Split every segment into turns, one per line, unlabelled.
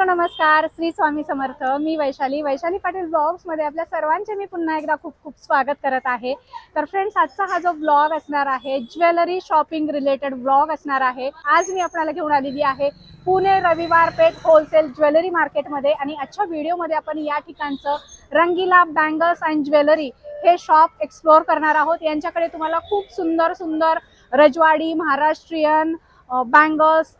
Hello नमस्कार. श्री स्वामी समर्थ. मी वैशाली. वैशाली पाटील ब्लॉग्समध्ये आपल्या सर्वांचे मी पुन्हा एकदा खूप खूप स्वागत करत आहे. तर फ्रेंड्स आजचा हा जो ब्लॉग असणार आहे ज्वेलरी शॉपिंग रिलेटेड ब्लॉग असणार आहे. आज मी आपल्याला घेऊन आलेली आहे पुणे रविवार पेठ होलसेल ज्वेलरी मार्केटमध्ये आणि आजच्या व्हिडिओमध्ये आपण या ठिकाणचं रंगीला बँगल्स अँड ज्वेलरी हे शॉप एक्सप्लोअर करणार आहोत. यांच्याकडे तुम्हाला खूप सुंदर सुंदर रजवाडी महाराष्ट्रीयन बँगल्स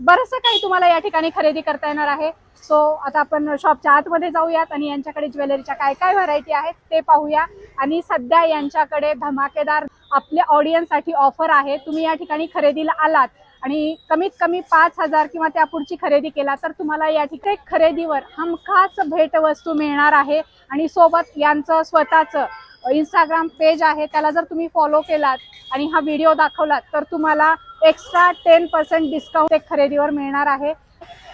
बरंचसं काही तुम्हाला या ठिकाणी खरेदी करता येणार आहे. सो आता आपण शॉपच्या आतमध्ये जाऊयात आणि यांच्याकडे ज्वेलरीच्या काय काय व्हरायटी आहेत ते पाहूया. आणि सध्या यांच्याकडे धमाकेदार आपल्या ऑडियन्ससाठी ऑफर आहे. तुम्ही या ठिकाणी खरेदीला आलात. आणि कमीत कमी पाच हजार किंवा त्या पुढची खरेदी केला तर तुम्हाला या ठिकाणी खरेदीवर हमखास भेटवस्तू मिळणार आहे. आणि सोबत यांचं स्वतःचं इंस्टाग्राम पेज आहे त्याला जर तुम्ही फॉलो केलात आणि हा व्हिडिओ दाखवलात तर तुम्हाला एक्स्ट्रा टेन पर्सेंट डिस्काउंट एक खरेदीवर मिळणार आहे.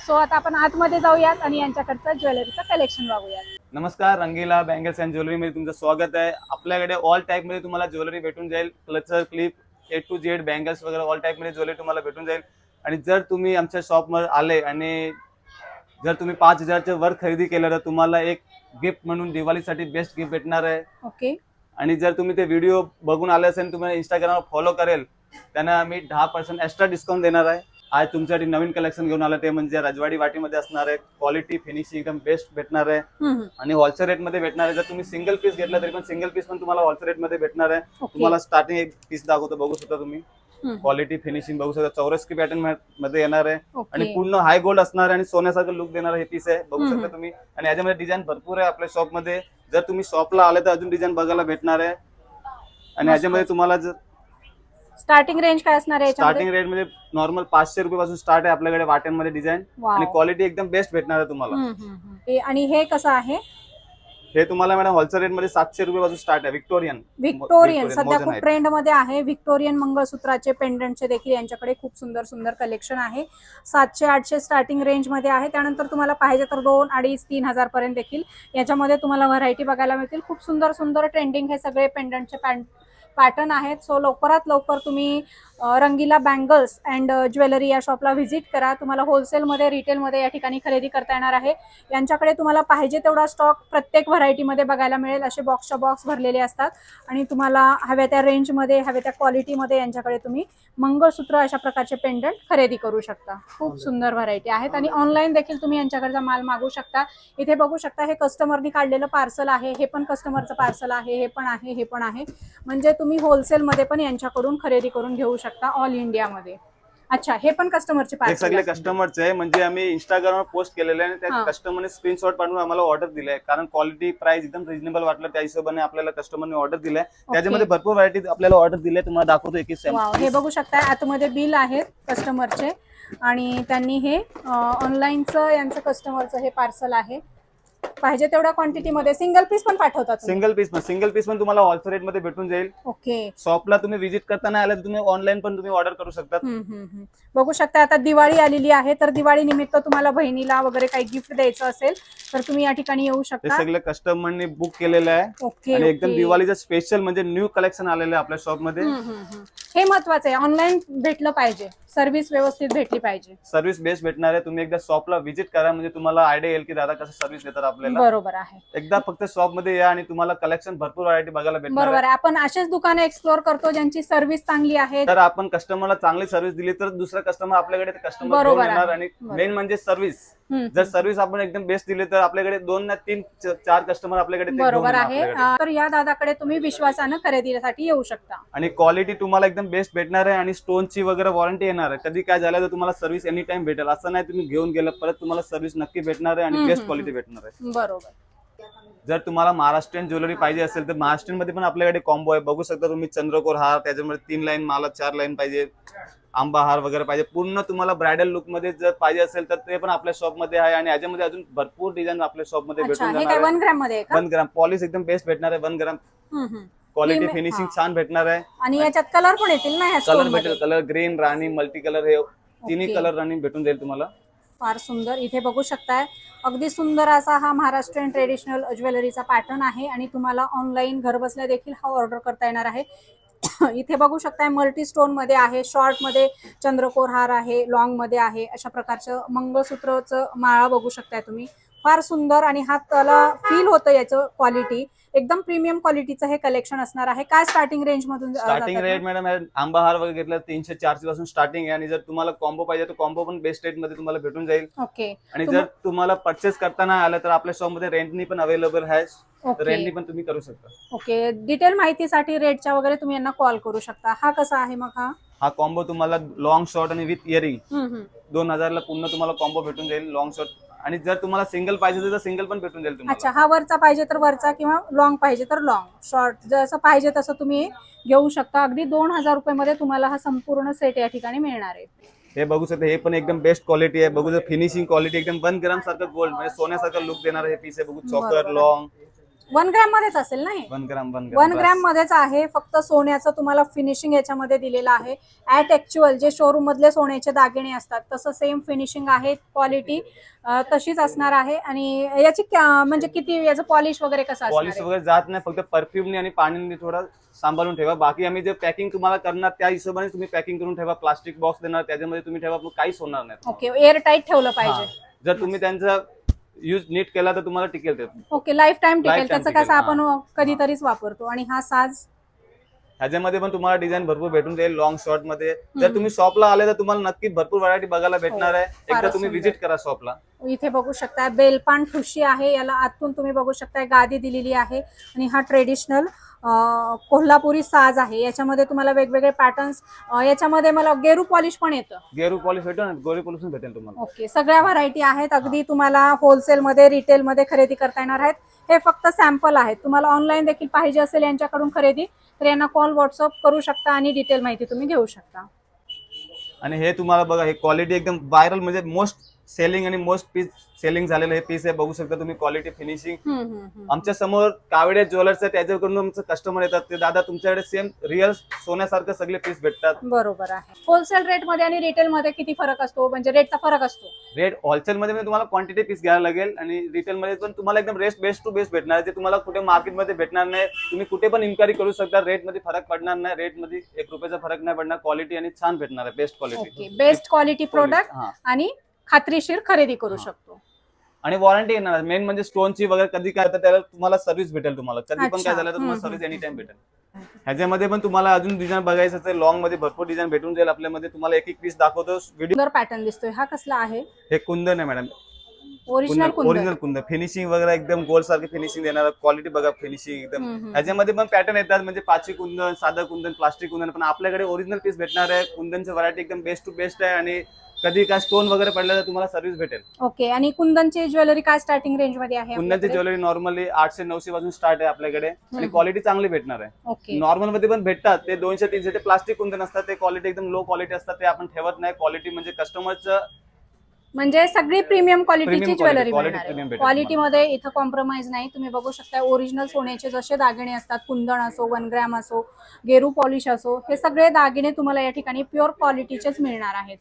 सो आता आपण आतमध्ये जाऊयात आणि यांच्याकडचं ज्वेलरीचं कलेक्शन बघूयात.
नमस्कार रंगीला बँगल्स अँड ज्वेलरीमध्ये तुमचं स्वागत आहे. आपल्याकडे ऑल टाईपमध्ये तुम्हाला ज्वेलरी भेटून जाईल. Clutcher clip A to Z bangles वगैरे ऑल टाईपमध्ये ज्वेलरी तुम्हाला भेटून जाईल. आणि जर तुम्ही आमच्या शॉपमध्ये आले आणि जर तुम्ही पाच हजारच्या वर खरेदी केलं तर तुम्हाला एक गिफ्ट म्हणून दिवाळीसाठी बेस्ट गिफ्ट भेटणार आहे.
ओके
आणि जर तुम्ही ते व्हिडिओ बघून आले असेल तुम्हाला इंस्टाग्रामवर फॉलो करेल त्यांना आम्ही दहा पर्सेंट एक्स्ट्रा डिस्काउंट देणार आहे. आज तुमच्यासाठी नवीन कलेक्शन घेऊन आलं ते म्हणजे रजवाडी वाटीमध्ये असणार आहे. क्वालिटी फिनिशिंग एकदम बेस्ट भेटणार आहे. आणि होलसेल रेटमध्ये भेटणार आहे. जर तुम्ही सिंगल पीस घेतला तरी पण सिंगल पीस पण तुम्हाला होलसेल रेटमध्ये भेटणार आहे. तुम्हाला स्टार्टिंग एक पीस दाखवतो. बघू शकता तुम्ही. क्वालिटी फिनिशिंग बघू शकता. चौरस की पॅटर्नमध्ये येणार आहे. आणि पूर्ण हाय गोल्ड असणार आहे आणि सोन्यासारखं लुक देणार हे पीस आहे. बघू. शकता तुम्ही. आणि याच्यामध्ये डिझाईन भरपूर आहे आपल्या शॉपमध्ये. जर तुम्ही शॉपला आले तर अजून डिझाईन बघायला भेटणार आहे. आणि. याच्यामध्ये तुम्हाला जर
स्टार्टिंग रेंज काय असणार आहे
स्टार्टिंग रेटमध्ये नॉर्मल पाचशे रुपये पासून स्टार्ट आहे आपल्याकडे वाट्यांमध्ये डिझाईन. आणि क्वालिटी एकदम बेस्ट भेटणार आहे तुम्हाला.
हे- आणि हे कसं आहे?
हे तुम्हाला मॅडम होलसेल रेटमध्ये सातशे रुपये पासून स्टार्ट आहे विक्टोरियन
व्हिक्टोरियन सध्या खूप. ट्रेंडमध्ये आहे. व्हिक्टोरियन मंगळसूत्राचे पेंडंटचे देखील यांच्याकडे खूप सुंदर सुंदर कलेक्शन आहे. सातशे आठशे स्टार्टिंग रेंजमध्ये आहे. त्यानंतर तुम्हाला पाहिजे तर दोन अडीच तीन हजार पर्यंत देखील याच्यामध्ये तुम्हाला व्हरायटी बघायला मिळतील. खूप सुंदर सुंदर ट्रेंडिंग हे सगळे पेंडंटचे पॅन्ट पॅटर्न आहेत. सो लवकरात लवकर तुम्ही रंगीला बँगल्स अँड ज्वेलरी या शॉपला व्हिजिट करा. तुम्हाला होलसेलमध्ये रिटेलमध्ये या ठिकाणी खरेदी करता येणार आहे. यांच्याकडे तुम्हाला पाहिजे तेवढा स्टॉक प्रत्येक व्हरायटीमध्ये बघायला मिळेल. असे बॉक्सच्या बॉक्स भरलेले असतात. आणि तुम्हाला हव्या त्या रेंजमध्ये हव्या त्या क्वालिटीमध्ये यांच्याकडे तुम्ही मंगळसूत्र अशा प्रकारचे पेंडंट खरेदी करू शकता. खूप सुंदर व्हरायटी आहेत. आणि ऑनलाईन देखील तुम्ही यांच्याकडचा माल मागू शकता. इथे बघू शकता हे कस्टमरनी काढलेलं पार्सल आहे. हे पण कस्टमरचं पार्सल आहे. हे पण आहे. हे पण आहे. म्हणजे तुम्ही होलसेलमध्ये पण यांच्याकडून खरेदी करून घेऊ शकता. ऑल इंडियामध्ये अच्छा हे पण कस्टमरचे
हे सगळे कस्टमरचे आहे. म्हणजे आम्ही इंस्टाग्रामवर पोस्ट केलेले आहे आणि
हा.
त्या कस्टमरने स्क्रीनशॉट पाठवून आम्हाला ऑर्डर दिलाय कारण क्वालिटी प्राइस एकदम रिजनेबल वाटलं त्या हिशोबाने आपल्याला कस्टमरने ऑर्डर दिलाय त्याच्यामध्ये भरपूर व्हरायटी आपल्याला ऑर्डर दिली तुम्हाला दाखवतो एक एक
वाव हे बघू शकता आतमध्ये बिल आहेत कस्टमरचे आणि त्यांनी हे ऑनलाईनचं यांचं कस्टमरचं हे पार्सल आहे. पाहिजे तेवढ्या क्वांटिटीमध्ये सिंगल पीस पण पाठवतात तुम्ही?
सिंगल पीस पण सिंगल पीस पण तुम्हाला होलसेल रेटमध्ये भेटून जाईल
ओके
शॉपला तुम्ही व्हिजिट करताना आले तर तुम्ही ऑनलाईन पण तुम्ही ऑर्डर करू शकता
हम्म, हम्म, हम्म. बघू शकता आता दिवाळी आलेली आहे तर दिवाळी निमित्त तुम्हाला बहिणीला वगैरे काही गिफ्ट द्यायचं असेल तर तुम्ही या ठिकाणी येऊ शकता
सगळे कस्टमरने बुक केलेलं आहे
ओके
आणि एकदम
ओके.
दिवाळीचं स्पेशल म्हणजे न्यू कलेक्शन आलेलं आहे आपल्या शॉपमध्ये
हम्म, हम्म, हम्म. हे महत्वाचं आहे. ऑनलाईन भेटलं पाहिजे. सर्व्हिस व्यवस्थित भेटली पाहिजे.
सर्व्हिस बेस्ट भेटणार आहे तुम्ही एकदा शॉपला व्हिजिट करा. म्हणजे तुम्हाला आयडिया येईल की दादा कसं सर्व्हिस देतात आपल्याला.
बरोबर आहे.
एकदा फक्त शॉपमध्ये या आणि तुम्हाला कलेक्शन भरपूर व्हरायटी बघायला भेटणार
बरोबर
आहे.
आहे आपण असेच दुकानं एक्सप्लोर करतो ज्यांची सर्व्हिस चांगली आहे.
तर आपण कस्टमरला चांगली सर्व्हिस दिली तर दुसरा कस्टमर आपल्याकडे कस्टमर
बरोबर आहे.
येणार. आणि
बरोबर.
मेन म्हणजे सर्व्हिस
हम्म,
जर सर्व्हिस आपण एकदम बेस्ट दिली तर आपल्याकडे दोन ना तीन च- चार कस्टमर आपल्याकडे ते घेऊन
बरोबर
येणार
आहे.
आपल्याकडे.
अं, तर या दादाकडे तुम्ही विश्वासानं खरेदीसाठी येऊ शकता.
आणि क्वालिटी तुम्हाला एकदम बेस्ट भेटणार आहे आणि स्टोनची वगैरे वॉरंटी येणार आहे. कधी काय झालं तर तुम्हाला सर्व्हिस एनी टाइम भेटेल. असं नाही तुम्ही घेऊन गेलं परत तुम्हाला सर्व्हिस नक्की भेटणार आहे आणि बेस्ट क्वालिटी भेटणार आहे.
बरोबर.
जर तुम्हाला महाराष्ट्रीयन ज्वेलरी पाहिजे असेल तर महाराष्ट्रीयनमध्ये पण आपल्याकडे कॉम्बो आहे. बघू शकता तुम्ही चंद्रकोर हार त्याच्यामध्ये तीन लाईन माला चार लाईन पाहिजे. आंबा हार वगैरे पाहिजे. पूर्ण तुम्हाला ब्रायडल लुकमध्ये जर पाहिजे असेल तर ते पण आपल्या शॉपमध्ये आहे आणि याच्यामध्ये अजून भरपूर डिझाईन आपल्या
शॉपमध्ये
भेटून जाणार
वन ग्रॅम
पॉलिश एकदम बेस्ट भेटणार आहे. One gram. Quality finishing. छान भेटणार आहे.
आणि याच्यात कलर पण येतील ना
कलर भेटेल कलर ग्रीन राणी मल्टी कलर हे तिन्ही. कलर राणी भेटून जाईल तुम्हाला.
फार सुंदर. इथे बघू शकताय अगदी सुंदर असा हा महाराष्ट्रीयन ट्रेडिशनल ज्वेलरीचा पॅटर्न आहे आणि तुम्हाला ऑनलाईन घर बसल्या देखील हा ऑर्डर करता येणार आहे. इथे बघू शकताय मल्टी स्टोनमध्ये आहे शॉर्टमध्ये चंद्रकोर हार आहे लॉंगमध्ये आहे अशा प्रकारचं मंगळसूत्रचं माळा बघू शकताय तुम्ही. फार सुंदर आणि हाताला फील होतं याचं क्वालिटी एकदम प्रीमियम क्वालिटीचं हे कलेक्शन असणार आहे. काय स्टार्टिंग रेंज मधून
स्टार्टिंग रेट
हे?
मॅडम? आंबा हार वगैरे घेतला तीनशे चारशे पासून स्टार्टिंग आहे आणि जर तुम्हाला कॉम्बो पाहिजे तर कॉम्बो पण बेस्ट रेटमध्ये तुम्हाला भेटून जाईल.
ओके
आणि जर तुम्हाला परचेस करताना आलं तर आपल्या शॉपमध्ये रेंटनी पण अवेलेबल आहे. रेंटनी पण तुम्ही करू शकता.
ओके डिटेल माहितीसाठी रेटच्या वगैरे तुम्ही यांना कॉल करू शकता. हा कसा आहे मग हा?
हा कॉम्बो तुम्हाला लॉंग शॉर्ट आणि विथ इयरिंग. दोन हजारला पूर्ण तुम्हाला कॉम्बो भेटून जाईल. लॉंग शॉर्ट आणि जर तुम्हाला सिंगल पाहिजे तर सिंगल पण भेटून जाईल
अच्छा हा वरचा पाहिजे तर वरचा किंवा लॉंग पाहिजे तर लॉंग शॉर्ट जसं पाहिजे तसं तुम्ही घेऊ शकता. अगदी दोन हजार रुपयामध्ये तुम्हाला हा संपूर्ण सेट या ठिकाणी मिळणार आहे.
हे बघू शकता हे पण एकदम बेस्ट क्वालिटी आहे. बघू फिनिशिंग क्वालिटी एकदम वन ग्राम सारखं गोल्ड म्हणजे सोन्यासारखं लुक देणार हे पीस आहे. बघू चॉकर
बरोबर.
लॉंग
वन ग्रॅम मध्येच असेल ना हे?
One gram one
one
gram
gram मध्येच आहे. फक्त सोन्याचं तुम्हाला फिनिशिंग याच्यामध्ये दिलेलं आहे. ऍट ऍक्च्युअल जे शोरूम मधले सोन्याचे दागिने असतात तसं सेम फिनिशिंग आहे. क्वालिटी तशीच असणार आहे. आणि याची क्या- म्हणजे किती याचं पॉलिश वगैरे कसं असणार
पॉलिश
आहे?
वगैरे जात नाही. फक्त परफ्युमने आणि पाणीने थोडा सांभाळून ठेवा. बाकी आम्ही जे पॅकिंग तुम्हाला करणार त्या हिशोबाने तुम्ही पॅकिंग करून ठेवा. प्लास्टिक बॉक्स देणार त्याच्यामध्ये तुम्ही ठेवा. काहीच होणार नाही.
ओके एअर टाईट ठेवलं पाहिजे.
हा. जर तुम्ही त्यांचा युज नीट केला तर तुम्हाला टिकेल ते.
ओके लाईफ टाइम टिकेल त्याचं
टिकेल,
कसं आपण
हा.
कधीतरीच वापरतो. आणि हा साज
ह्याच्यामध्ये पण तुम्हाला डिझाईन भरपूर भेटून जाईल लॉंग शॉर्टमध्ये. जर तुम्ही शॉपला आले तर तुम्हाला नक्की भरपूर व्हरायटी बघायला भेटणार आहे. एकदा
फारच
तुम्ही
सुंदर.
विजिट करा शॉपला
इथे बघू शकताय बेलपान ठुशी आहे याला आतून तुम्ही बघू शकताय गादी दिलेली आहे. आणि हा ट्रेडिशनल कोल्हापुरी साज आहे. याच्यामध्ये तुम्हाला वेगवेगळे पॅटर्न्स याच्यामध्ये मला गेरू पॉलिश पण येतं.
गेरू पॉलिश भेटेल ना गोरी पॉलिश भेटेल तुम्हाला.
ओके सगळ्या व्हरायटी आहेत. अगदी तुम्हाला होलसेलमध्ये रिटेलमध्ये खरेदी करता येणार आहेत. हे फक्त सॅम्पल आहेत. तुम्हाला ऑनलाईन देखील पाहिजे असेल यांच्याकडून खरेदी तर यांना कॉल व्हॉट्सअप करू शकता आणि डिटेल माहिती तुम्ही घेऊ शकता.
आणि हे तुम्हाला बघा हे क्वालिटी एकदम व्हायरल म्हणजे मोस्ट सेलिंग आणि मोस्ट पीस सेलिंग झालेलं हे पीस आहे बघू शकता तुम्ही क्वालिटी फिनिशिंग. आमच्यासमोर कावडे ज्वेलर्स आहे त्याच्याकडून आमचं कस्टमर येतात. ते दादा तुमच्याकडे सेम रिअल सोन्यासारखं सगळे पीस भेटतात.
बरोबर आहे. होलसेल रेटमध्ये आणि रिटेलमध्ये किती फरक असतो? म्हणजे रेटचा फरक असतो.
रेट होलसेल मध्ये तुम्हाला क्वांटिटी पीस घ्यायला लागेल आणि रिटेल मध्ये पण तुम्हाला एकदम रेस्ट बेस्ट टू बेस्ट भेटणार. ते तुम्हाला कुठे मार्केटमध्ये भेटणार नाही तुम्ही कुठे पण इन्क्वायरी करू शकता रेटमध्ये फरक पडणार नाही. रेटमध्ये एक रुपयाचा फरक नाही पडणार. क्वालिटी आणि छान भेटणार आहे. Best quality
best quality product आणि खात्रीशीर खरेदी करू
हा.
शकतो.
आणि वॉरंटी येणार मेन म्हणजे स्टोनची वगैरे कधी काय तर त्याला तुम्हाला सर्व्हिस भेटेल तुम्हाला. कधी पण
अच्छा.
काय झालं तर तुम्हाला
हम्म,
सर्व्हिस. एनी टाइम भेटेल. ह्याच्यामध्ये पण तुम्हाला अजून डिझाईन बघायचं असेल लॉंगमध्ये भरपूर डिझाईन भेटून जाईल आपल्यामध्ये. तुम्हाला एक एक पीस दाखवतो. व्हिडिओ
सुंदर पॅटर्न दिसतोय. हा कसला आहे?
हे कुंदन आहे मॅडम
ओरिजिनल कुंदन
फिनिशिंग वगैरे एकदम गोल्ड सारखी फिनिशिंग देणार क्वालिटी बघा फिनिशिंग एकदम. ह्याच्यामध्ये पण पॅटर्न येतात म्हणजे पाची कुंदन साधं कुंदन प्लास्टिक कुंदन पण आपल्याकडे ओरिजिनल पीस भेटणार आहे. कुंदनची व्हरायटी एकदम बेस्ट टू बेस्ट आहे आणि कधी काय स्टोन वगैरे पडलं तर तुम्हाला सर्व्हिस भेटेल.
ओके आणि कुंदनची ज्वेलरी काय स्टार्टिंग रेंजमध्ये आहे
कुंदनची? ज्वेलरी नॉर्मली आठशे नऊशे पासून स्टार्ट आहे आपल्याकडे. आणि. क्वालिटी चांगली भेटणार आहे. नॉर्मलमध्ये पण भेटतात. ते दोनशे तीनशे ते प्लास्टिक कुंदन असतात ते क्वालिटी एकदम लो क्वालिटी असतात. ते आपण ठेवत नाही. क्वालिटी म्हणजे कस्टमरचं
म्हणजे सगळी प्रीमियम क्वालिटीची ज्वेलरी मिळणार
premium
आहे
भेटेल
क्वालिटी मध्ये इथं कॉम्प्रोमाइज नाही. तुम्ही बघू शकता ओरिजिनल सोन्याचे जसे दागिने असतात कुंदन असो वन ग्रॅम असो गेरू पॉलिश असो हे सगळे दागिने तुम्हाला या ठिकाणी प्युअर क्वालिटीचेच मिळणार आहेत.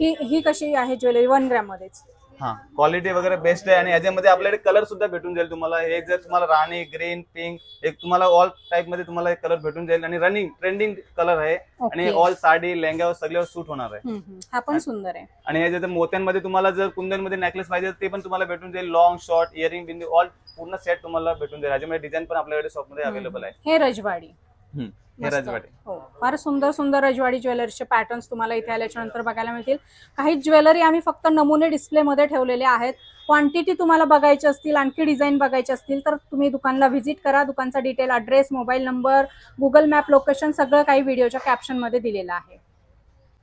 ही ही कशी आहे ज्वेलरी वन ग्रॅम मध्येच.
हा क्वालिटी वगैरे बेस्ट आहे आणि याच्यामध्ये आपल्याकडे कलर सुद्धा भेटून जाईल तुम्हाला. हे जर तुम्हाला राणी ग्रीन पिंक एक तुम्हाला ऑल टाइपमध्ये तुम्हाला कलर भेटून जाईल. आणि रनिंग ट्रेंडिंग कलर आहे. आणि ऑल साडी लेहंग्यावर सगळ्यावर सूट होणार आहे.
हा पण सुंदर आहे.
आणि हे जर मोत्यांमध्ये तुम्हाला जर कुंदनमध्ये नेकलेस पाहिजे ते पण तुम्हाला भेटून जाईल. लॉंग शॉर्ट इयरिंग बिंदू ऑल पूर्ण सेट तुम्हाला भेटून जाईल. याच्यामध्ये डिझाईन पण आपल्याकडे शॉपमध्ये अवेलेबल आहे.
हे रजवाडी.
हे. राजवाडे.
हो. फार सुंदर सुंदर रजवाडी ज्वेलरीचे पॅटर्न्स तुम्हाला इथे आल्याच्यानंतर बघायला मिळतील. काही ज्वेलरी आम्ही फक्त नमुने डिस्प्लेमध्ये ठेवलेले आहेत. क्वांटिटी तुम्हाला बघायची असतील आणखी डिझाईन बघायचे असतील तर तुम्ही दुकानला व्हिजिट करा. दुकानचा detail address mobile number Google map location सगळं काही व्हिडिओच्या कॅप्शनमध्ये दिलेलं आहे.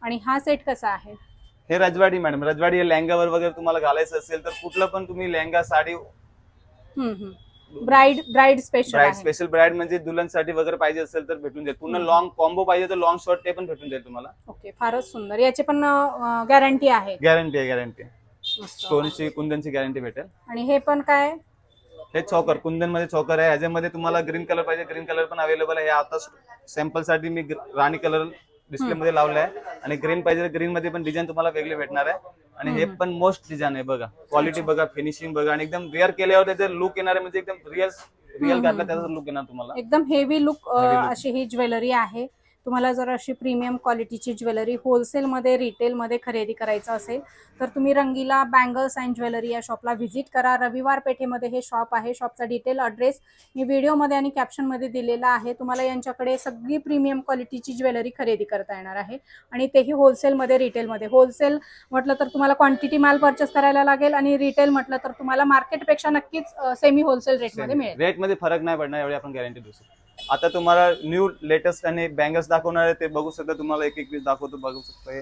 आणि हा सेट कसा आहे?
हे रजवाडी मॅडम रजवाडी लेहंगावर वगैरे तुम्हाला घालायचं असेल तर कुठलं पण तुम्ही lehenga sari
bride bride special
bride special bride म्हणजे दुल्हनसाठी वगैरे पाहिजे असेल तर भेटून जाईल पूर्ण
हम्म.
लॉंग कॉम्बो पाहिजे तर लॉंग शॉर्ट ते पण भेटून जाईल तुम्हाला.
ओके फारच सुंदर. याची पण गॅरंटी आहे.
गॅरंटी आहे गॅरंटी
मस्त.
स्टोनची कुंदनची गॅरंटी भेटेल.
आणि हे पण काय?
हे चौकर कुंदनमध्ये चौकर आहे. ह्याच्यामध्ये तुम्हाला ग्रीन कलर पाहिजे. ग्रीन कलर पण अवेलेबल आहे. हे आता सॅम्पलसाठी मी ग्र- राणी कलर डिस्प्ले मध्ये लावलाय आहे आणि ग्रीन पाहिजे ग्रीन मध्ये पण डिझाईन तुम्हाला वेगळी भेटणार आहे आणि हे. पण मोस्ट डिझाईन आहे बघा क्वालिटी बघा फिनिशिंग बघा आणि एकदम वेअर केल्यावर त्याचे लुक येणार आहे म्हणजे एकदम रिअल रिअल घातला. त्याचा लुक येणार तुम्हाला
एकदम हेवी लुक. अशी ही ज्वेलरी आहे तुम्हाला जर अशी प्रीमियम क्वालिटीची ज्वेलरी होलसेलमध्ये रिटेलमध्ये खरेदी करायचं असेल तर तुम्ही रंगीला बँगल्स अँड ज्वेलरी या शॉपला व्हिजिट करा. रविवार पेठेमध्ये हे शॉप आहे. शॉपचा डिटेल ॲड्रेस मी व्हिडिओमध्ये आणि कॅप्शनमध्ये दिलेला आहे. तुम्हाला यांच्याकडे सगळी प्रीमियम क्वालिटीची ज्वेलरी खरेदी करता येणार आहे. आणि तेही होलसेलमध्ये रिटेलमध्ये होलसेल म्हटलं तर तुम्हाला क्वांटिटी माल परचेस करायला लागेल आणि रिटेल म्हटलं तर तुम्हाला मार्केटपेक्षा नक्कीच सेमी होलसेल रेटमध्ये मिळेल.
रेटमध्ये फरक नाही पडणार एवढी आपण गॅरंटी देऊ शकतो. आता तुम्हाला न्यू लेटेस्ट आणि बँगल्स दाखवणार आहे ते बघू शकता. तुम्हाला एक एक पीस दाखवतो बघू शकतो. हे.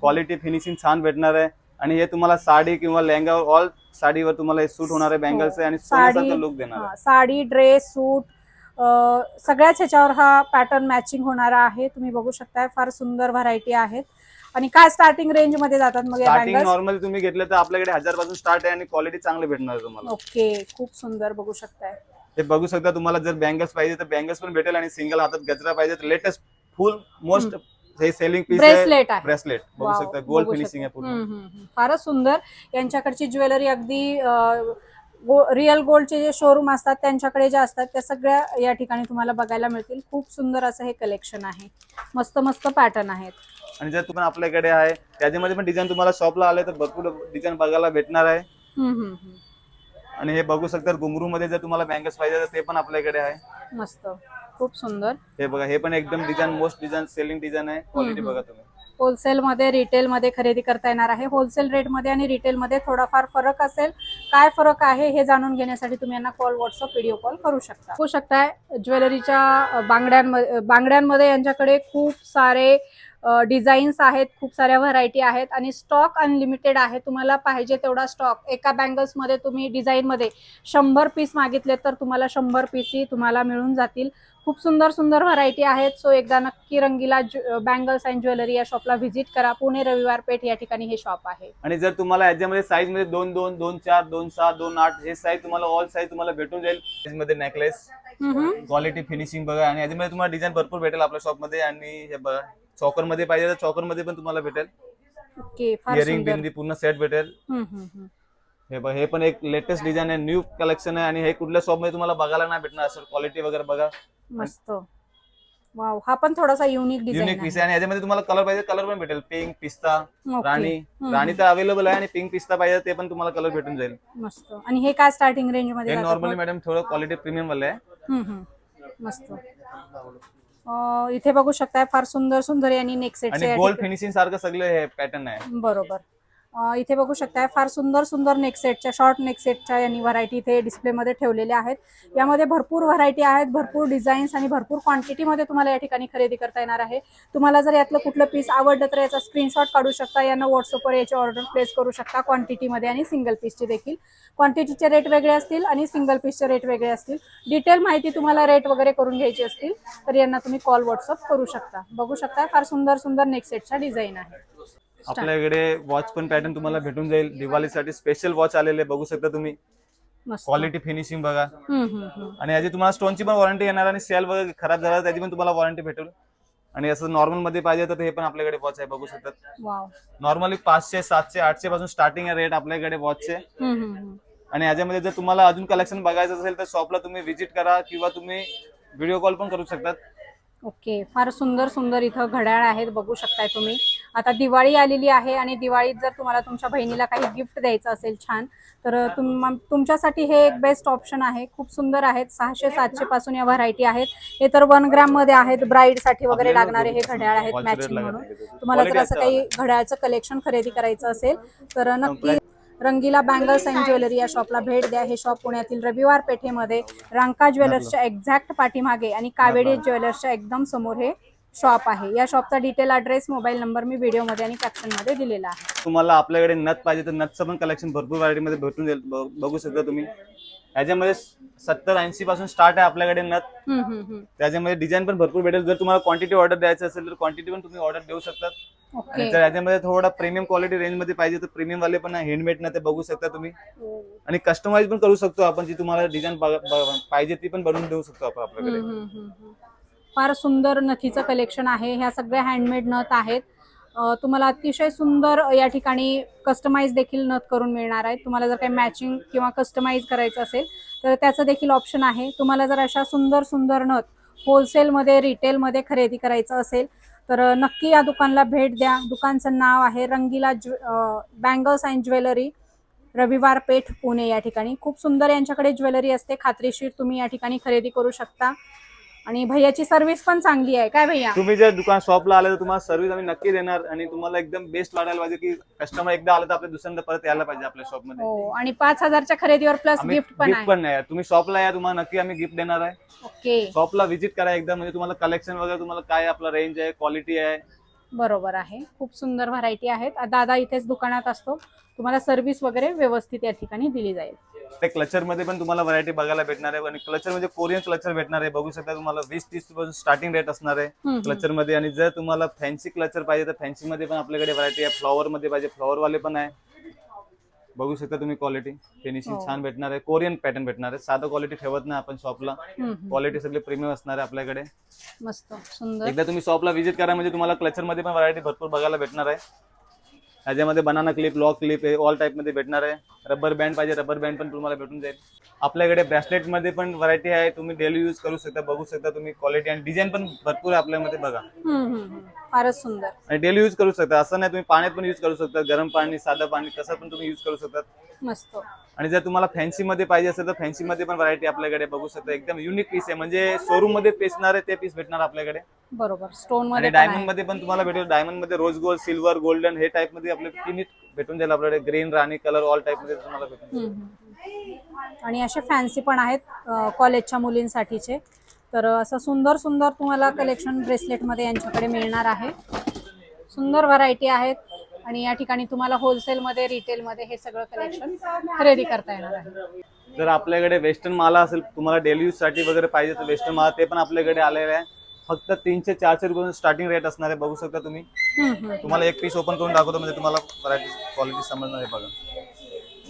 क्वालिटी फिनिशिंग छान भेटणार आहे. आणि हे तुम्हाला साडी किंवा लेहंगावर ऑल साडीवर तुम्हाला हे सूट होणार आहे बँगल्स आणि सोन्यासारखं
साडी-
लुक देणार आहे.
हा, साडी ड्रेस सूट सगळ्याच ह्याच्यावर हा पॅटर्न मॅचिंग होणारा आहे. तुम्ही बघू शकताय फार सुंदर व्हरायटी आहेत. आणि काय स्टार्टिंग रेंजमध्ये जातात मग
स्टार्टिंग
बँगल्स
नॉर्मली तुम्ही घेतलं तर आपल्याकडे हजारपासून स्टार्ट आहे आणि क्वालिटी चांगली भेटणार आहे तुम्हाला.
ओके खूप सुंदर बघू शकताय.
हे बघू शकता तुम्हाला जर बँगल्स पाहिजे तर बँगल्स पण भेटेल आणि सिंगल हातात गजरा पाहिजे तर लेटेस्ट फुल मोस्ट हे सेलिंग पीस
ब्रेसलेट आहे.
ब्रेसलेट बघू शकता गोल्ड फिनिशिंग आहे. पूर्ण.
फारच सुंदर. यांच्याकडची ज्वेलरी अगदी रिअल गोल्डचे जे शोरूम असतात त्यांच्याकडे ज्या असतात त्या सगळ्या या ठिकाणी तुम्हाला बघायला मिळतील. खूप सुंदर असं हे कलेक्शन आहे. मस्त मस्त पॅटर्न आहेत.
आणि जर तुम्ही आपल्याकडे आहे त्याच्यामध्ये पण डिझाईन तुम्हाला शॉपला आले तर भरपूर डिझाईन बघायला भेटणार आहे. आणि हे बघू शकता घुंगरू मध्ये जर तुम्हाला बँगल्स पाहिजे तर ते पण आपल्याकडे आहे.
मस्त. खूप सुंदर.
हे बघा हे पण एकदम design most design selling design आहे. क्वालिटी. बघा तुम्ही.
होलसेलमध्ये रिटेलमध्ये खरेदी करता येणार आहे. होलसेल रेटमध्ये आणि रिटेलमध्ये थोडाफार फरक असेल. काय फरक आहे हे जाणून घेण्यासाठी तुम्ही यांना कॉल व्हॉट्सअप व्हिडिओ कॉल करू शकता. होऊ शकताय. ज्वेलरीच्या बांगड्यांमध्ये बांगड्यांमध्ये यांच्याकडे खूप सारे डिझाईन्स आहेत खूप साऱ्या व्हरायटी आहेत आणि स्टॉक अनलिमिटेड आहे. तुम्हाला पाहिजे तेवढा स्टॉक एका बँगल्समध्ये तुम्ही डिझाईनमध्ये शंभर पीस मागितले तर तुम्हाला शंभर पीसही तुम्हाला मिळून जातील. खूप सुंदर सुंदर व्हरायटी आहेत. सो एकदा नक्की रंगीला बँगल्स अँड ज्वेलरी या शॉपला व्हिजिट करा. पुणे रविवार पेठ या ठिकाणी हे शॉप आहे.
आणि जर तुम्हाला याच्यामध्ये साईजमध्ये दोन दोन दोन चार दोन सहा दोन आठ हे साईज तुम्हाला ऑल साईज तुम्हाला भेटून जाईल. मध्ये नेकलेस क्वालिटी फिनिशिंग बघा. आणि याच्यामध्ये तुम्हाला डिझाईन भरपूर भेटेल आपल्या शॉपमध्ये. आणि हे बघा. चॉकरमध्ये पाहिजे तर चॉकरमध्ये पण तुम्हाला भेटेल.
ओके फार
इयरिंग
सुंदर.
बिंदी पूर्ण सेट भेटेल.
हम्म, हम्म, हम्म.
हे बघा हे पण एक लेटेस्ट डिझाईन आहे न्यू कलेक्शन आहे आणि हे कुठल्या शॉपमध्ये तुम्हाला बघायला नाही भेटणार असं क्वालिटी वगैरे बघा.
मस्त. वाव हा पण थोडासा युनिक
युनिक
डिझाईन
पीस आहे आणि याच्यामध्ये तुम्हाला कलर पाहिजे कलर पण भेटेल. पिंक पिस्ता. राणी. राणी तर अवेलेबल आहे आणि पिंक पिस्ता पाहिजे ते पण तुम्हाला कलर भेटून जाईल.
मस्त. आणि हे काय स्टार्टिंग रेंजमध्ये
हे नॉर्मली? मॅडम थोडं क्वालिटी प्रीमियम वाले आहे.
हम्म, हम्म. मस्त. इथे बघू शकताय फार सुंदर सुंदर यांनी नेक
आणि गोल्ड फिनिशिंग सारखं सगळं हे पॅटर्न आहे.
बरोबर. इथे बघू शकताय फार सुंदर सुंदर नेक सेटच्या शॉर्ट नेक सेटच्या यांनी व्हरायटी इथे डिस्प्लेमध्ये ठेवलेल्या आहेत. यामध्ये भरपूर व्हरायटी आहेत भरपूर डिझाईन्स आणि भरपूर क्वांटिटीमध्ये तुम्हाला या ठिकाणी खरेदी करता येणार आहे. तुम्हाला जर यातलं कुठलं पीस आवडलं तर याचा स्क्रीनशॉट काढू शकता यांना व्हॉट्सअपवर याची ऑर्डर प्लेस करू शकता क्वांटिटीमध्ये आणि सिंगल पीसची देखील. क्वांटिटीचे रेट वेगळे असतील आणि सिंगल पीसचे रेट वेगळे असतील. डिटेल माहिती तुम्हाला रेट वगैरे करून घ्यायची असतील तर यांना तुम्ही कॉल व्हॉट्सअप करू शकता. बघू शकता फार सुंदर सुंदर नेकसेटच्या डिझाईन आहे
आपल्याकडे वॉच पण पॅटर्न तुम्हाला भेटून जाईल. दिवाळीसाठी स्पेशल वॉच आलेले बघू शकता तुम्ही. क्वालिटी फिनिशिंग बघा. आणि याची तुम्हाला स्टोनची पण वॉरंटी येणार आणि सेल वगैरे खराब झाला तर त्याची पण तुम्हाला वॉरंटी भेटेल. आणि असं नॉर्मलमध्ये पाहिजे तर हे पण आपल्याकडे वॉच आहे बघू शकतात नॉर्मली पाचशे सातशे आठशे पासून स्टार्टिंग आहे रेट आपल्याकडे वॉचचे. आणि याच्यामध्ये जर तुम्हाला अजून कलेक्शन बघायचं असेल तर शॉपला तुम्ही व्हिजिट करा किंवा तुम्ही व्हिडिओ कॉल पण करू शकतात.
ओके फार सुंदर सुंदर इथं घड्याळ आहेत बघू शकताय तुम्ही. आता दिवाळी आलेली आहे आणि दिवाळीत जर तुम्हाला तुमच्या बहिणीला काही गिफ्ट द्यायचं असेल छान तर तुम तुमच्यासाठी हे एक बेस्ट ऑप्शन आहे. खूप सुंदर आहेत. सहाशे सातशे पासून या व्हरायटी आहेत. हे तर वन ग्रॅममध्ये आहेत. ब्राईडसाठी वगैरे लागणारे हे घड्याळ आहेत मॅचिंग म्हणून. तुम्हाला जर असं काही. घड्याळचं कलेक्शन खरेदी करायचं असेल तर नक्की रंगीला बँगल्स अँड ज्वेलरी या शॉपला भेट द्या. हे शॉप पुण्यातील रविवार पेठेमध्ये. रांका ज्वेलर्सच्या एक्झॅक्ट पाठीमागे आणि कावेडी ज्वेलर्सच्या एकदम समोर हे शॉप आहे. या शॉपचा डिटेल ॲड्रेस मोबाईल नंबर मी व्हिडिओमध्ये आणि कॅप्शनमध्ये दिलेला आहे.
तुम्हाला आपल्याकडे नथ पाहिजे तर नथचं पण कलेक्शन भरपूर variety मध्ये भेटून जाईल. ब- बघू शकता तुम्ही. याच्यामध्ये सत्तर ऐंशी पासून स्टार्ट आहे आपल्याकडे नथ
हम्म, हम्म, हम्म.
त्याच्यामध्ये डिझाईन पण भरपूर भेटेल. जर तुम्हाला क्वांटिटी ऑर्डर द्यायचं असेल तर क्वांटिटी पण तुम्ही ऑर्डर देऊ शकतात आणि
ओके
जर याच्यामध्ये थोडा प्रीमियम क्वालिटी रेंजमध्ये पाहिजे तर प्रीमियम वाले पण हँडमेड ना ते बघू शकता तुम्ही. आणि कस्टमाइज पण करू शकतो आपण. जी तुम्हाला डिझाईन पाहिजे ती पण बनवून देऊ शकतो आपण आपल्याकडे.
हम्म, हम्म, हम्म, हम्म. फार सुंदर नथीचं कलेक्शन आहे. ह्या सगळ्या हँडमेड नथ आहेत. तुम्हाला अतिशय सुंदर या ठिकाणी कस्टमाइज देखील नथ करून मिळणार आहेत. तुम्हाला जर काही मॅचिंग किंवा कस्टमाइज करायचं असेल तर त्याचं देखील ऑप्शन आहे. तुम्हाला जर अशा सुंदर सुंदर नथ होलसेलमध्ये रिटेलमध्ये खरेदी करायचं असेल तर नक्की या दुकानला भेट द्या. दुकानचं नाव आहे रंगीला ज्व bangles and jewellery Raviwar Peth Pune या ठिकाणी. खूप सुंदर यांच्याकडे ज्वेलरी असते. खात्रीशीर तुम्ही या ठिकाणी खरेदी करू शकता. आणि भैयाची सर्व्हिस पण चांगली आहे. काय भैया?
तुम्ही जर दुकान शॉपला आले तर तुम्हाला सर्व्हिस आम्ही नक्की देणार आणि तुम्हाला एकदम बेस्ट वाटायला पाहिजे की कस्टमर एकदा आलं तर आपल्या दुसऱ्यांदा परत यायला पाहिजे आपल्या शॉपमध्ये
हो आणि पाच हजारच्या खरेदीवर प्लस
आम्ही
गिफ्ट पण
गिफ्ट
आहे.
पण नाही. तुम्ही शॉपला या तुम्हाला नक्की आम्ही गिफ्ट देणार आहे.
ओके
शॉपला व्हिजिट करा एकदा म्हणजे तुम्हाला कलेक्शन वगैरे तुम्हाला काय आपला रेंज आहे क्वालिटी आहे
बरोबर आहे. खूप सुंदर व्हरायटी आहेत. दादा इथेच दुकानात असतो. तुम्हाला सर्व्हिस वगैरे व्यवस्थित या ठिकाणी दिली जाईल.
ते क्लचरमध्ये पण तुम्हाला व्हरायटी बघायला भेटणार आहे आणि क्लचर म्हणजे कोरियन क्लचर भेटणार आहे. बघू शकता तुम्हाला वीस तीसपासून स्टार्टिंग रेट असणार आहे. क्लचरमध्ये. आणि जर तुम्हाला फॅन्सी क्लचर पाहिजे तर फॅन्सी मध्ये पण आपल्याकडे व्हरायटी आहे. फ्लॉवर मध्ये पाहिजे. फ्लॉवर वाले पण आहे. बघू शकता तुम्ही क्वालिटी फिनिशिंग
हो.
छान भेटणार आहे. कोरियन पॅटर्न भेटणार आहे. साधं क्वालिटी ठेवत नाही आपण शॉपला. क्वालिटी सगळी प्रीमियम असणार आहे आपल्याकडे.
मस्त सुंदर.
एकदा तुम्ही शॉपला व्हिजिट करा. म्हणजे तुम्हाला क्लचरमध्ये पण व्हरायटी भरपूर बघायला भेटणार आहे. याच्यामध्ये banana clip lock clip all टाईपमध्ये भेटणार आहे. रबर बँड पाहिजे रबर बँड पण तुम्हाला भेटून जाईल. आपल्याकडे ब्रेसलेटमध्ये पण व्हरायटी आहे. तुम्ही डेली यूज करू शकता बघू शकता तुम्ही क्वालिटी आणि डिझाईन पण भरपूर आहे आपल्यामध्ये बघा.
फारच सुंदर.
आणि डेली यूज करू शकता. असं नाही तुम्ही पाण्यात पण यूज करू शकता. गरम पाणी साधं पाणी कसं पण तुम्ही यूज करू शकता.
मस्त.
आणि जर तुम्हाला फॅन्सी मध्ये पाहिजे असेल तर फॅन्सी मध्ये पण व्हरायटी आपल्याकडे बघू शकता. एकदम युनिक पीस आहे. म्हणजे शोरूममध्ये पेसणार आहे ते पीस भेटणार आपल्याकडे.
बरोबर. स्टोनमध्ये
डायमंड. मध्ये पण तुम्हाला भेटेल. डायमंडमध्ये रोज गोल्ड सिल्वर गोल्डन हे टाईपमध्ये आपले तिन्ही भेटून जाईल आपल्याकडे. ग्रीन राणी कलर ऑल टाईपमध्ये तुम्हाला भेटून.
आणि असे फॅन्सी पण आहेत कॉलेजच्या मुलींसाठीचे. तर असं सुंदर सुंदर तुम्हाला कलेक्शन ब्रेसलेटमध्ये यांच्याकडे मिळणार आहे. सुंदर व्हरायटी आहेत आणि या ठिकाणी तुम्हाला होलसेलमध्ये रिटेलमध्ये हे सगळं कलेक्शन खरेदी करता येणार आहे.
जर आपल्याकडे वेस्टर्न माला असेल तुम्हाला डेली यूजसाठी वगैरे पाहिजे तर वेस्टर्न माला ते पण आपल्याकडे आलेले आहे. फक्त तीनशे चारशे रुपये स्टार्टिंग रेट असणार आहे बघू शकता तुम्ही. तुम्हाला एक पीस ओपन करून दाखवतो म्हणजे तुम्हाला व्हरायटी क्वालिटी समजणार आहे बघा.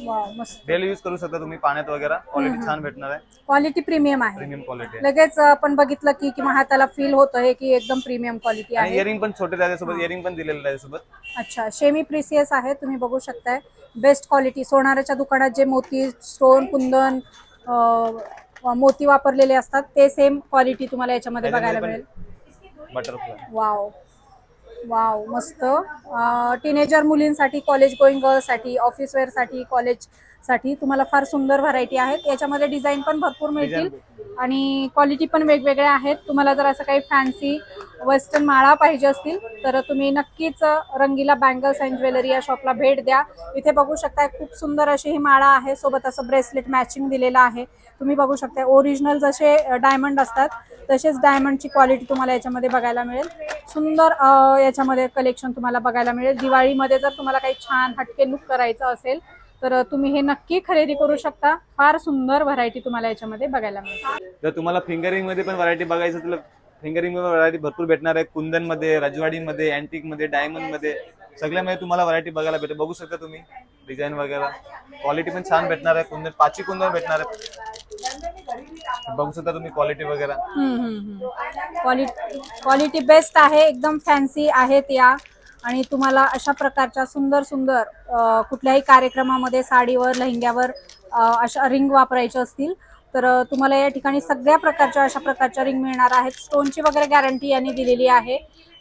मस्त.
डेली यूज करू शकता तुम्ही पाण्यात वगैरे. क्वालिटी छान भेटणार आहे.
क्वालिटी प्रीमियम आहे.
प्रीमियम क्वालिटी आहे.
लगेच आपण बघितलं की किंवा हाताला फील होतं हे की एकदम प्रीमियम क्वालिटी
आणि
आहे.
इयरिंग पण छोटे त्याच्यासोबत इयरिंग पण दिलेलं आहे त्याच्यासोबत.
अच्छा शेमी प्रिसियस आहे तुम्ही बघू शकताय. बेस्ट क्वालिटी सोनाराच्या दुकानात जे मोती स्टोन कुंदन अं, मोती वापरलेले असतात ते सेम क्वालिटी तुम्हाला याच्यामध्ये बघायला मिळेल.
बटरफ्लाय
वाव वाव मस्त. टीनेजर मुलींसाठी कॉलेज गोईंग गर्ल्ससाठी ऑफिस वेअरसाठी कॉलेजसाठी तुम्हाला फार सुंदर व्हरायटी आहेत. याच्यामध्ये डिझाईन पण भरपूर मिळतील आणि क्वालिटी पण वेगवेगळ्या आहेत. तुम्हाला जर असं काही फॅन्सी वेस्टर्न माळा पाहिजे असतील तर तुम्ही नक्कीच रंगीला बँगल्स अँड ज्वेलरी या शॉपला भेट द्या. इथे बघू शकता खूप सुंदर अशी ही माळा आहे. सोबत असं ब्रेसलेट मॅचिंग दिलेलं आहे. तुम्ही बघू शकता ओरिजिनल जसे डायमंड असतात तसेच डायमंडची क्वालिटी तुम्हाला याच्यामध्ये बघायला मिळेल. सुंदर याच्यामध्ये कलेक्शन तुम्हाला बघायला मिळेल. दिवाळीमध्ये जर तुम्हाला काही छान हटके लुक करायचं असेल तर तुम्ही हे नक्की खरेदी करू शकता. फार सुंदर व्हरायटी तुम्हाला याच्यामध्ये बघायला मिळेल.
जर तुम्हाला फिंगरिंगमध्ये पण व्हरायटी बघायचं फिंगरिंग व्हरायटी भरपूर भेटणार आहे. कुंदनमध्ये राजवाडीमध्ये अँटिकमध्ये डायमंडमध्ये डायमंडमध्ये सगळ्यामध्ये तुम्हाला व्हरायटी बघायला भेटेल. बघू शकता तुम्ही डिझाईन वगैरे. क्वालिटी पण छान भेटणार आहे. कुंदन पाची कुंदन भेटणार आहे बघू शकता तुम्ही क्वालिटी वगैरे.
क्वालिटी क्वालिटी बेस्ट आहे. एकदम फॅन्सी आहेत या. आणि तुम्हाला अशा प्रकारच्या सुंदर सुंदर कुठल्याही कार्यक्रमामध्ये साडीवर लेहंग्यावर अशा रिंग वापरायच्या असतील. तर तुम्हाला या ठिकाणी सगळ्या प्रकारच्या अशा प्रकारच्या रिंग मिळणार आहेत. स्टोनची वगैरे गॅरंटी यांनी दिलेली आहे.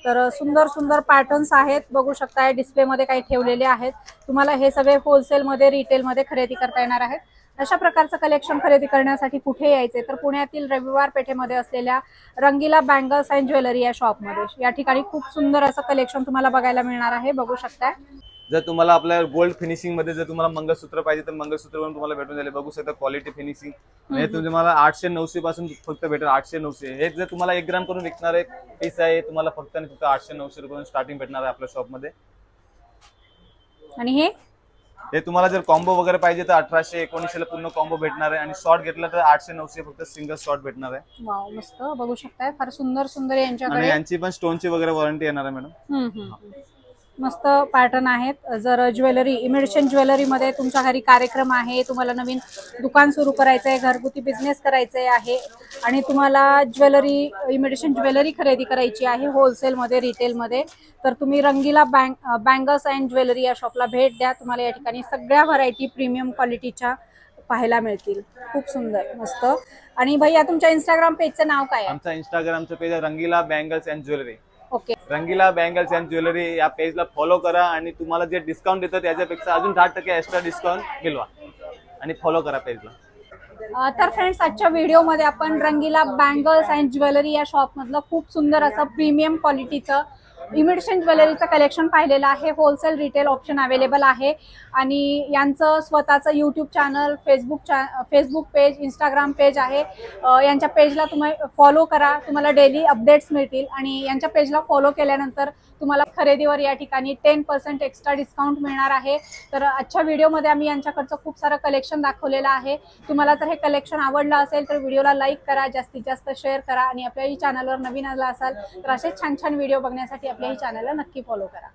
तर सुंदर सुंदर पॅटर्न्स आहेत. बघू शकताय डिस्प्लेमध्ये काही ठेवलेले आहेत. तुम्हाला हे सगळे होलसेलमध्ये रिटेलमध्ये खरेदी करता येणार आहेत. अशा प्रकारचं कलेक्शन खरेदी करण्यासाठी कुठे यायचे तर पुण्यातील रविवार पेठेमध्ये असलेल्या रंगीला बँगल्स अँड ज्वेलरी या शॉपमध्ये या ठिकाणी खूप सुंदर असं कलेक्शन तुम्हाला बघायला मिळणार आहे. बघू शकताय.
जर तुम्हाला आपल्या गोल्ड फिनिशिंगमध्ये जर तुम्हाला मंगळसूत्र पाहिजे तर मंगळसूत्र पण तुम्हाला भेटून जाईल. बघू शकता क्वालिटी फिनिशिंग हे तुम्हाला आठशे नऊशे पासून फक्त भेटेल आठशे नऊशे. हे जर तुम्हाला एक ग्राम करून विकणार आहे पीस आहे तुम्हाला फक्त आणि फक्त आठशे नऊशे रुपये स्टार्टिंग भेटणार आहे आपल्या शॉपमध्ये
आणि हे?
हे तुम्हाला जर कॉम्बो वगैरे पाहिजे तर अठराशे एकोणीसशे ला पूर्ण कॉम्बो भेटणार आहे. आणि शॉर्ट घेतला तर आठशे नऊशे फक्त सिंगल शॉर्ट भेटणार आहे.
वाव मस्त. बघू शकताय. फार सुंदर सुंदर
आणि
यांच्याकडे.
यांची पण स्टोनची वगैरे वॉरंटी येणार आहे मॅडम.
मस्त पॅटर्न आहेत. जर ज्वेलरी इमिटेशन ज्वेलरीमध्ये तुमच्या घरी कार्यक्रम आहे तुम्हाला नवीन दुकान सुरू करायचं आहे घरगुती बिझनेस करायचे आहे आणि तुम्हाला ज्वेलरी इमेडिशन ज्वेलरी खरेदी करायची आहे होलसेलमध्ये रिटेलमध्ये तर तुम्ही Rangeela bang bangles and jewellery या शॉपला भेट द्या. तुम्हाला या ठिकाणी सगळ्या व्हरायटी प्रीमियम क्वालिटीच्या पाहायला मिळतील. खूप सुंदर मस्त. आणि भैया तुमच्या इंस्टाग्राम पेजचं नाव काय आहे?
आमचा इंस्टाग्रामचं पेज आहे Rangeela bangles and jewellery.
Okay.
Rangeela bangles and jewellery या पेजला फॉलो करा आणि तुम्हाला जे डिस्काउंट देतं त्याच्यापेक्षा अजून दहा टक्के एक्स्ट्रा डिस्काउंट मिळवा. आणि फॉलो करा पेजला
तर फ्रेंड्स आजच्या व्हिडिओमध्ये आपण रंगीला बँगल्स अँड ज्वेलरी या शॉपमधलं खूप सुंदर असं प्रीमियम क्वालिटीचं इमिडिशन ज्वेलरीचं कलेक्शन पाहिलेलं आहे. होलसेल रिटेल ऑप्शन अवेलेबल आहे. आणि यांचं स्वतःचं यूट्यूब चॅनल फेसबुक चॅ फेसबुक पेज इंस्टाग्राम पेज आहे. यांच्या पेजला तुम्ही फॉलो करा. तुम्हाला डेली अपडेट्स मिळतील. आणि यांच्या पेजला फॉलो केल्यानंतर तुम्हाला खरेदीवर या ठिकाणी टेन पर्सेंट एक्स्ट्रा डिस्काउंट मिळणार आहे. तर आजच्या व्हिडिओमध्ये आम्ही यांच्याकडचं खूप सारं कलेक्शन दाखवलेलं आहे. तुम्हाला जर हे कलेक्शन आवडलं असेल तर व्हिडिओला लाईक करा. जास्तीत जास्त शेअर करा. आणि आपल्याही चॅनलवर नवीन आला असाल तर असेच छान छान व्हिडिओ बघण्यासाठी आपल्याही चॅनलला नक्की फॉलो करा.